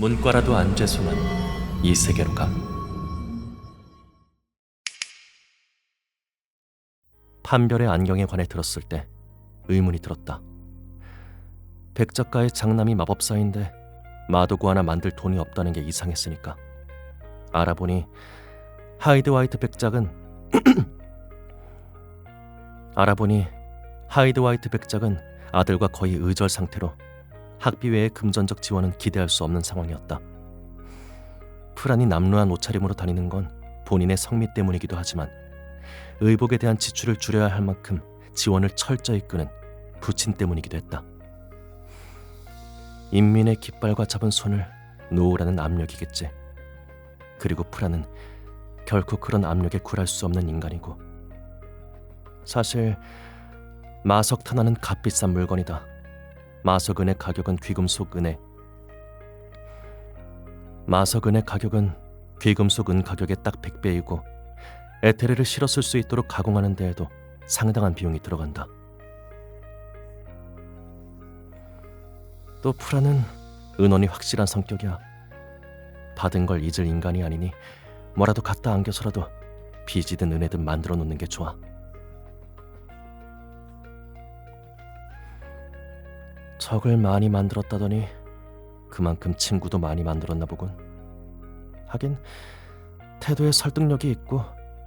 문과라도 안 죄송한 이 세계로 가. 판별의 안경에 관해 들었을 때 의문이 들었다. 백 작가의 장남이 마법사인데 마도구 하나 만들 돈이 없다는 게 이상했으니까. 알아보니 하이드 화이트 백작은 알아보니 하이드 화이트 백작은 아들과 거의 의절 상태로 학비 외의 금전적 지원은 기대할 수 없는 상황이었다. 프란이 남루한 옷차림으로 다니는 건 본인의 성미 때문이기도 하지만 의복에 대한 지출을 줄여야 할 만큼 지원을 철저히 끄는 부친 때문이기도 했다. 인민의 깃발과 잡은 손을 놓으라는 압력이겠지. 그리고 프라는 결코 그런 압력에 굴할 수 없는 인간이고 사실 마석 하나는 값비싼 물건이다. 마석 은의 가격은 귀금속 은의 마석 은의 가격은 귀금속 은 가격의 딱 100배이고 에테르를 쓸수 있도록 가공하는 데에도 상당한 비용이 들어간다. 또 프라는 은원이 확실한 성격이야. 받은 걸 잊을 인간이 아니니 뭐라도 갖다 안겨서라도 빚이든 은혜든 만들어 놓는 게 좋아. 적을 많이 만들었다더니 그만큼 친구도 많이 만들었나 보군. 하긴 태도에 설득력이 있고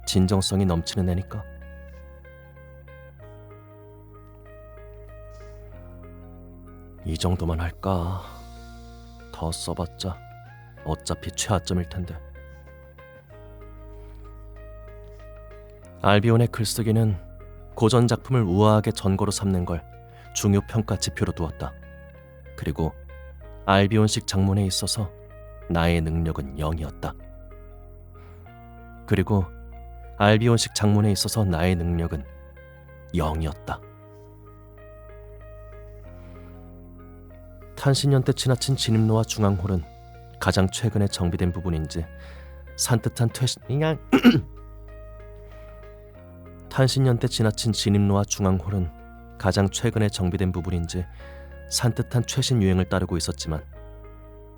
진정성이 넘치는 애니까. 이 정도만 할까? 더 써봤자 어차피 최하점일 텐데. 알비온의 글쓰기는 고전 작품을 우아하게 전거로 삼는 걸 중요 평가 지표로 두었다. 그리고 알비온식 장문에 있어서 나의 능력은 0이었다. 그리고 알비온식 장문에 있어서 나의 능력은 0이었다. 탄신년 때 지나친 진입로와 중앙홀은 가장 최근에 정비된 부분인지 산뜻한 퇴신 그냥 탄신년 때 지나친 진입로와 중앙홀은 가장 최근에 정비된 부분인지 산뜻한 최신 유행을 따르고 있었지만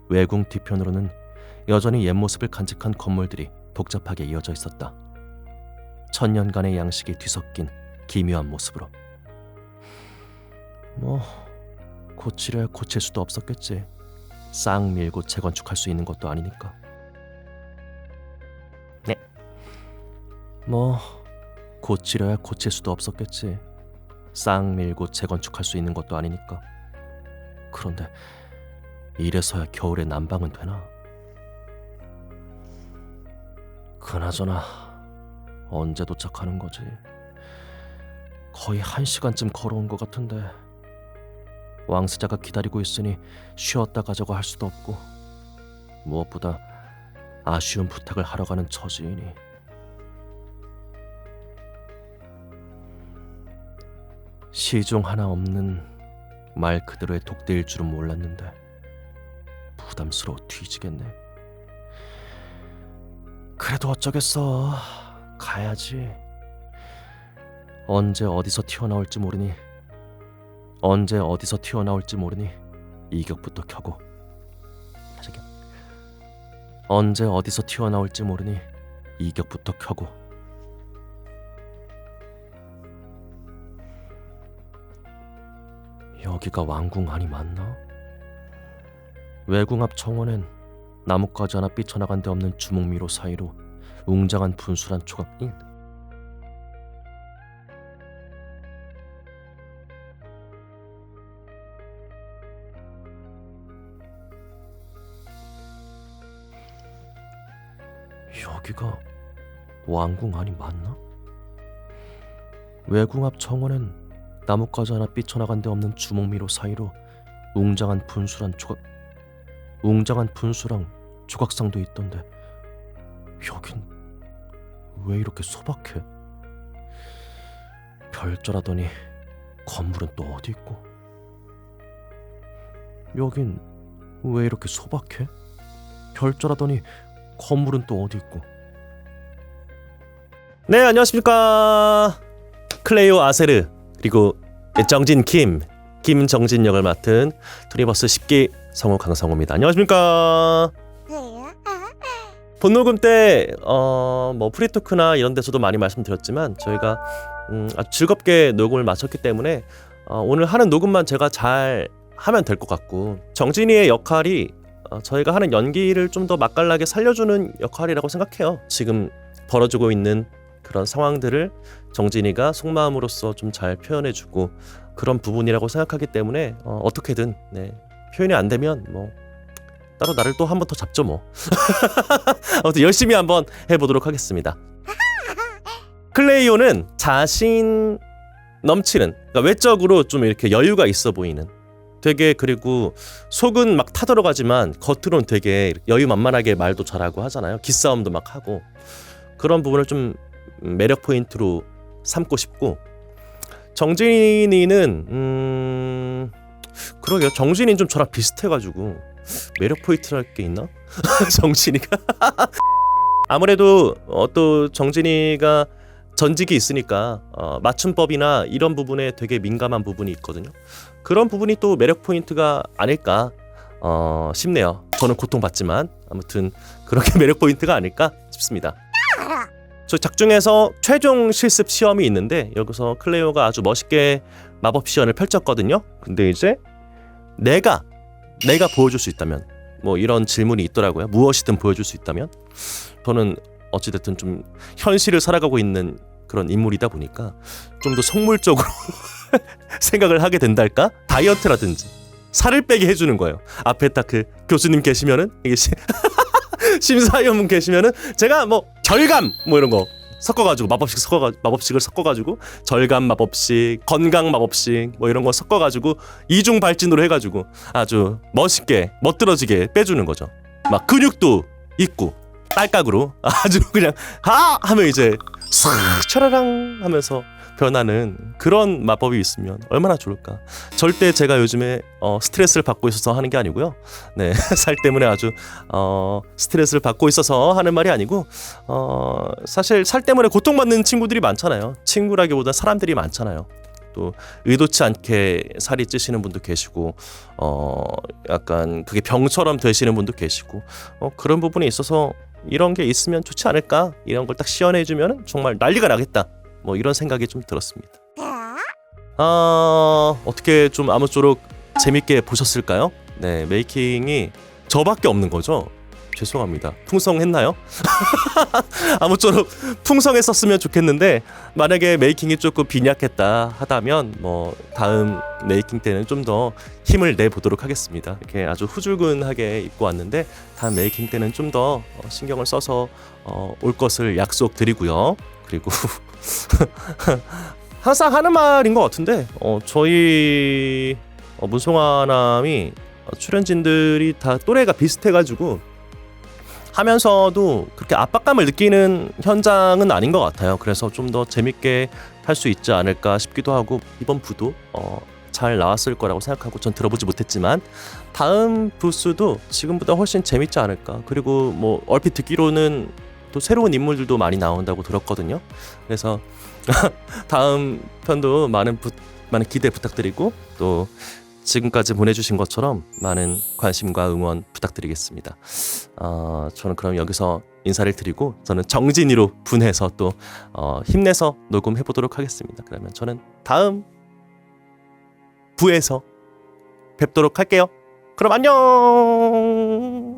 외궁 뒤편으로는 여전히 옛 모습을 간직한 건물들이 복잡하게 이어져 있었다. 천년간의 양식이 뒤섞인 기묘한 모습으로. 뭐 고치려야 고칠 수도 없었겠지. 싹 밀고 재건축할 수 있는 것도 아니니까. 네. 뭐 고치려야 고칠 수도 없었겠지. 싹 밀고 재건축할 수 있는 것도 아니니까. 그런데 이래서야 겨울에 난방은 되나? 그나저나 언제 도착하는 거지? 거의 한 시간쯤 걸어온 것 같은데 왕스자가 기다리고 있으니 쉬었다 가자고 할 수도 없고 무엇보다 아쉬운 부탁을 하러 가는 처지이니 시종 하나 없는 말 그대로의 독대일 줄은 몰랐는데 부담스러워 뒤지겠네. 그래도 어쩌겠어. 가야지. 언제 어디서 튀어나올지 모르니 언제 어디서 튀어나올지 모르니 이격부터 켜고 언제 어디서 튀어나올지 모르니 이격부터 켜고 여기가 왕궁 안이 맞나? 외궁 앞 정원엔 나뭇가지 하나 삐쳐나간 데 없는 주먹미로 사이로 웅장한 분수란 조각이 여기가 왕궁 안이 맞나? 외궁 앞 정원엔 나뭇가지 하나 삐쳐나간 데 없는 주먹미로 사이로 웅장한 분수란 조각 웅장한 분수랑 조각상도 있던데 여긴 왜 이렇게 소박해? 별조라더니 건물은 또 어디 있고 여긴 왜 이렇게 소박해? 별조라더니 건물은 또 어디 있고 네 안녕하십니까 클레이오 아세르 그리고 정진 김 김정진 역을 맡은 투니버스 10기 성우 강성우입니다. 안녕하십니까? 본녹음 때 어 뭐 프리토크나 이런 데서도 많이 말씀드렸지만 저희가 음, 아주 즐겁게 녹음을 마쳤기 때문에 어, 오늘 하는 녹음만 제가 잘 하면 될 것 같고 정진이의 역할이 어, 저희가 하는 연기를 좀 더 맛깔나게 살려주는 역할이라고 생각해요. 지금 벌어지고 있는 그런 상황들을 정진이가 속마음으로써 좀 잘 표현해주고 그런 부분이라고 생각하기 때문에 어, 어떻게든 네, 표현이 안 되면 뭐 따로 나를 또 한 번 더 잡죠 뭐. 아무튼 열심히 한번 해보도록 하겠습니다. 클레이오는 자신 넘치는 그러니까 외적으로 좀 이렇게 여유가 있어 보이는 되게 그리고 속은 막 타들어가지만 겉으로는 되게 여유만만하게 말도 잘하고 하잖아요. 기싸움도 막 하고 그런 부분을 좀 매력 포인트로 삼고 싶고 정진이는 음 그러게요. 정진이는 좀 저랑 비슷해가지고 매력 포인트랄 게 있나? 정진이가 아무래도 어, 또 정진이가 전직이 있으니까 어, 맞춤법이나 이런 부분에 되게 민감한 부분이 있거든요. 그런 부분이 또 매력 포인트가 아닐까 어, 싶네요. 저는 고통받지만 아무튼 그렇게 매력 포인트가 아닐까 싶습니다. 저 작중에서 최종 실습 시험이 있는데 여기서 클레오가 아주 멋있게 마법 시연을 펼쳤거든요. 근데 이제 내가 내가 보여줄 수 있다면 뭐 이런 질문이 있더라고요. 무엇이든 보여줄 수 있다면 저는 어찌됐든 좀 현실을 살아가고 있는 그런 인물이다 보니까 좀 더 속물적으로 생각을 하게 된달까? 다이어트라든지 살을 빼게 해주는 거예요. 앞에 딱 그 교수님 계시면은 이게 시, 심사위원 계시면은 제가 뭐 절감 뭐 이런 거 섞어가지고 마법식 섞어 마법식을 섞어가지고 절감 마법식, 건강 마법식 뭐 이런 거 섞어가지고 이중 발진으로 해가지고 아주 멋있게 멋들어지게 빼주는 거죠. 막 근육도 있고 딸깍으로 아주 그냥 하 하면 이제 싹 차라랑 하면서 변하는 그런 마법이 있으면 얼마나 좋을까. 절대 제가 요즘에 어, 스트레스를 받고 있어서 하는 게 아니고요. 네, 살 때문에 아주 어, 스트레스를 받고 있어서 하는 말이 아니고 어, 사실 살 때문에 고통받는 친구들이 많잖아요. 친구라기보다 사람들이 많잖아요. 또 의도치 않게 살이 찌시는 분도 계시고 어 약간 그게 병처럼 되시는 분도 계시고 어 그런 부분에 있어서 이런 게 있으면 좋지 않을까 이런 걸 딱 시연해 주면 정말 난리가 나겠다 뭐 이런 생각이 좀 들었습니다. 아 어떻게 좀 아무쪼록 재밌게 보셨을까요? 네 메이킹이 저밖에 없는 거죠. 죄송합니다. 풍성했나요? 아무쪼록 풍성했었으면 좋겠는데 만약에 메이킹이 조금 빈약했다 하다면 뭐 다음 메이킹 때는 좀 더 힘을 내 보도록 하겠습니다. 이렇게 아주 후줄근하게 입고 왔는데 다음 메이킹 때는 좀 더 신경을 써서 어, 올 것을 약속드리고요. 그리고 항상 하는 말인 것 같은데 어, 저희 어, 문송아남이 어, 출연진들이 다 또래가 비슷해가지고 하면서도 그렇게 압박감을 느끼는 현장은 아닌 것 같아요. 그래서 좀 더 재밌게 할 수 있지 않을까 싶기도 하고 이번 부도 어, 잘 나왔을 거라고 생각하고 전 들어보지 못했지만 다음 부스도 지금보다 훨씬 재밌지 않을까. 그리고 뭐 얼핏 듣기로는 또 새로운 인물들도 많이 나온다고 들었거든요. 그래서 다음 편도 많은 부, 많은 기대 부탁드리고 또 지금까지 보내주신 것처럼 많은 관심과 응원 부탁드리겠습니다. 어, 저는 그럼 여기서 인사를 드리고 저는 정진이로 분해서 또 어, 힘내서 녹음해 보도록 하겠습니다. 그러면 저는 다음 부에서 뵙도록 할게요. 그럼 안녕.